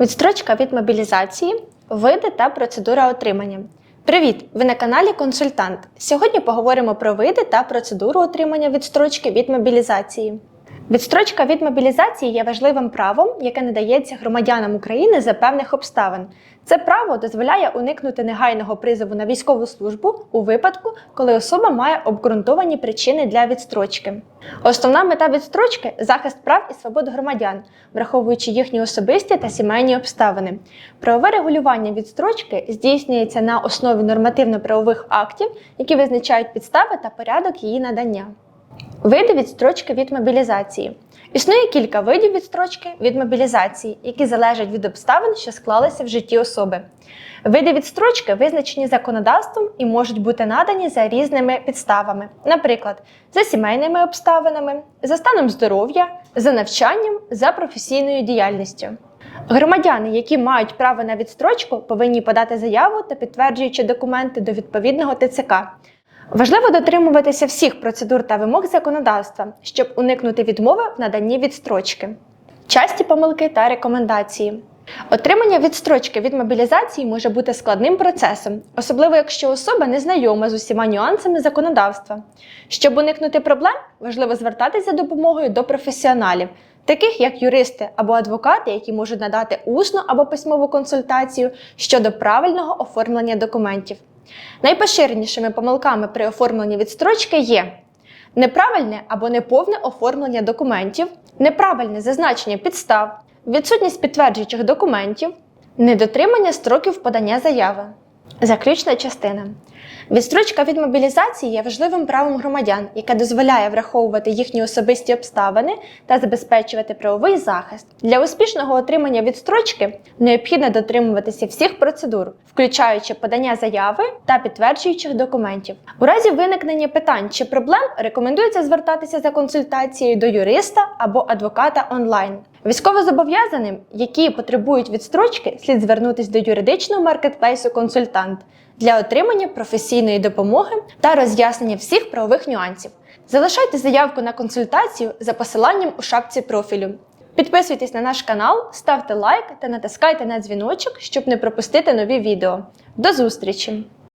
Відстрочка від мобілізації, види та процедура отримання. Привіт! Ви на каналі Консультант. Сьогодні поговоримо про види та процедуру отримання відстрочки від мобілізації. Відстрочка від мобілізації є важливим правом, яке надається громадянам України за певних обставин. Це право дозволяє уникнути негайного призову на військову службу у випадку, коли особа має обґрунтовані причини для відстрочки. Основна мета відстрочки захист прав і свобод громадян, враховуючи їхні особисті та сімейні обставини. Правове регулювання відстрочки здійснюється на основі нормативно-правових актів, які визначають підстави та порядок її надання. Види відстрочки від мобілізації. Існує кілька видів відстрочки від мобілізації, які залежать від обставин, що склалися в житті особи. Види відстрочки визначені законодавством і можуть бути надані за різними підставами, наприклад, за сімейними обставинами, за станом здоров'я, за навчанням, за професійною діяльністю. Громадяни, які мають право на відстрочку, повинні подати заяву та підтверджуючи документи до відповідного ТЦК. Важливо дотримуватися всіх процедур та вимог законодавства, щоб уникнути відмови в наданні відстрочки. Часті помилки та рекомендації. Отримання відстрочки від мобілізації може бути складним процесом, особливо якщо особа не знайома з усіма нюансами законодавства. Щоб уникнути проблем, важливо звертатися за допомогою до професіоналів, таких як юристи або адвокати, які можуть надати усну або письмову консультацію щодо правильного оформлення документів. Найпоширенішими помилками при оформленні відстрочки є неправильне або неповне оформлення документів, неправильне зазначення підстав, відсутність підтверджуючих документів, недотримання строків подання заяви. Заключна частина. Відстрочка від мобілізації є важливим правом громадян, яке дозволяє враховувати їхні особисті обставини та забезпечувати правовий захист. Для успішного отримання відстрочки необхідно дотримуватися всіх процедур, включаючи подання заяви та підтверджуючих документів. У разі виникнення питань чи проблем рекомендується звертатися за консультацією до юриста або адвоката онлайн. Військовозобов'язаним, які потребують відстрочки, слід звернутися до юридичного маркетплейсу консультант для отримання професійної допомоги та роз'яснення всіх правових нюансів. Залишайте заявку на консультацію за посиланням у шапці профілю. Підписуйтесь на наш канал, ставте лайк та натискайте на дзвіночок, щоб не пропустити нові відео. До зустрічі!